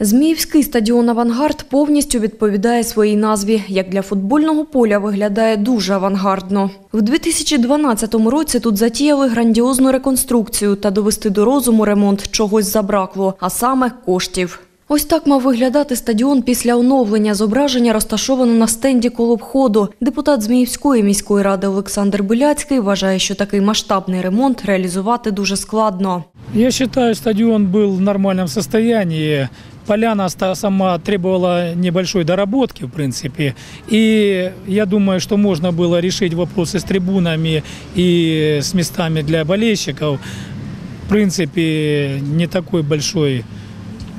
Зміївський стадіон Авангард повністю відповідає своїй назві. Як для футбольного поля виглядає дуже авангардно. В 2012 році тут затіяли грандіозну реконструкцію та довести до розуму ремонт чогось забракло, а саме коштів. Ось так мав виглядати стадіон після оновлення. Зображення розташовано на стенді коло входу. Депутат Зміївської міської ради Олександр Биляцький вважає, що такий масштабний ремонт реалізувати дуже складно. Я считаю, стадион был в нормальном состоянии. Поляна сама требовала небольшой доработки, в принципе. И я думаю, что можно было решить вопросы с трибунами и с местами для болельщиков. В принципе, не такой большой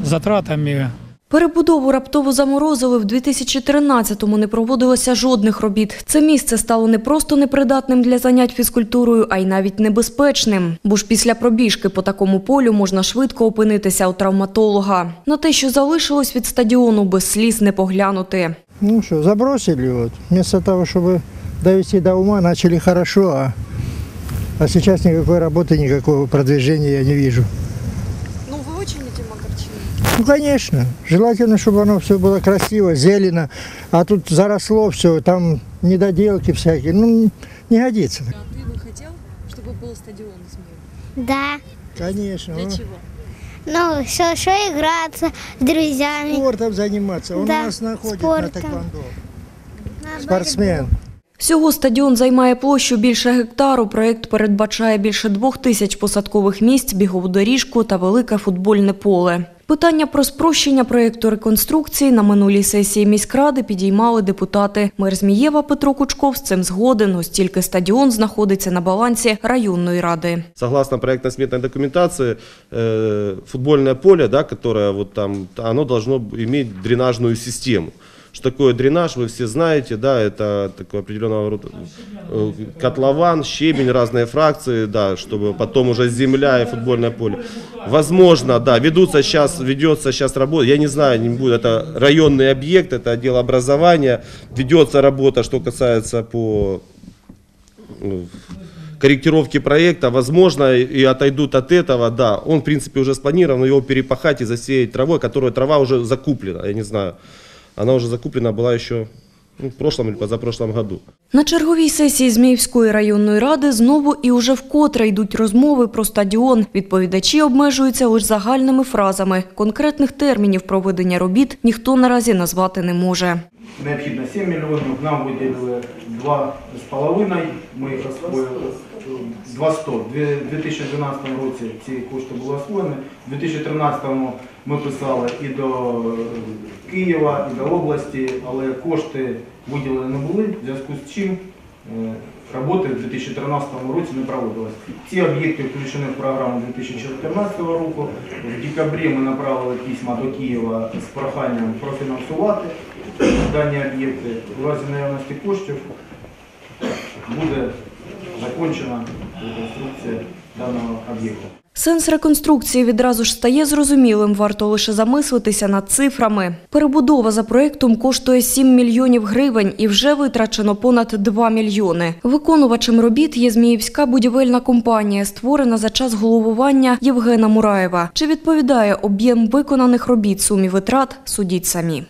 затратами. Перебудову раптово заморозили в 2013-му не проводилося жодних робіт. Це місце стало не просто непридатним для занять фізкультурою, а й навіть небезпечним. Бо ж після пробіжки по такому полю можна швидко опинитися у травматолога. На те, що залишилось від стадіону, без сліз не поглянути. Ну что, забросили вот. Вместо того, чтобы довести до ума, начали хорошо, а, а сейчас никакой работы, никакого продвижения я не вижу. Ну, конечно. Желательно, чтобы оно все было красиво, зелено, а тут заросло все, там недоделки всякие. Ну, не годится. А ти би хотів, щоб був стадіон Зміїв? Да. Конечно. ну, чого? Ну, что, что играться с друзьями. Спортом заниматься. Он Да, у нас находит на спортом. тэквондо. Спортсмен. Всього стадіон займає площу більше гектару. Проєкт передбачає більше двох тисяч посадкових місць, бігову доріжку та велике футбольне поле. Питання про спрощення проєкту реконструкції на минулій сесії міськради підіймали депутати. Мер Змієва Петро Кучков з цим згоден, оскільки стадіон знаходиться на балансі районної ради. Согласно проєктно сметной документації, футбольне футбольное поле, да, которое вот там, оно должно иметь дренажную систему. Что такое дренаж, вы все знаете, да, это такой определенного рода э, котлован, щебень, разные фракции, да, чтобы потом уже земля и футбольное поле. Возможно, да, ведутся сейчас, ведется сейчас работа, я не знаю, не буду, это районный объект, это отдел образования, ведется работа, что касается по ну, корректировки проекта, возможно, и отойдут от этого, да, он, в принципе, уже спланирован, его перепахать и засеять травой, которая трава уже закуплена, я не знаю, она уже закуплена была еще ну, в прошлом или позапрошлом году. На черговій сесії Зміївської районної ради знову і уже вкотре йдуть розмови про стадіон. Відповідачі обмежуються лише загальними фразами. Конкретних термінів проведення робіт ніхто наразі назвати не може. Необхідно 7 мільйонів, нам виділили 2,5, ми їх освоїли 200. У 2012 році ці кошти були освоєні, у 2013 ми писали і до Києва, і до області, але кошти виділені не були, в зв'язку з чим е, роботи в 2013 році не проводились. Ці об'єкти включені в програму 2014 року. В декабрі ми направили письма до Києва з проханням профінансувати дані об'єкти. У разі наявності коштів буде закінчена реконструкція даного об'єкту. Сенс реконструкції відразу ж стає зрозумілим, варто лише замислитися над цифрами. Перебудова за проєктом коштує 7 мільйонів гривень і вже витрачено понад 2 мільйони. Виконувачем робіт є Зміївська будівельна компанія, створена за час головування Євгена Мураєва. Чи відповідає об'єм виконаних робіт сумі витрат, судіть самі.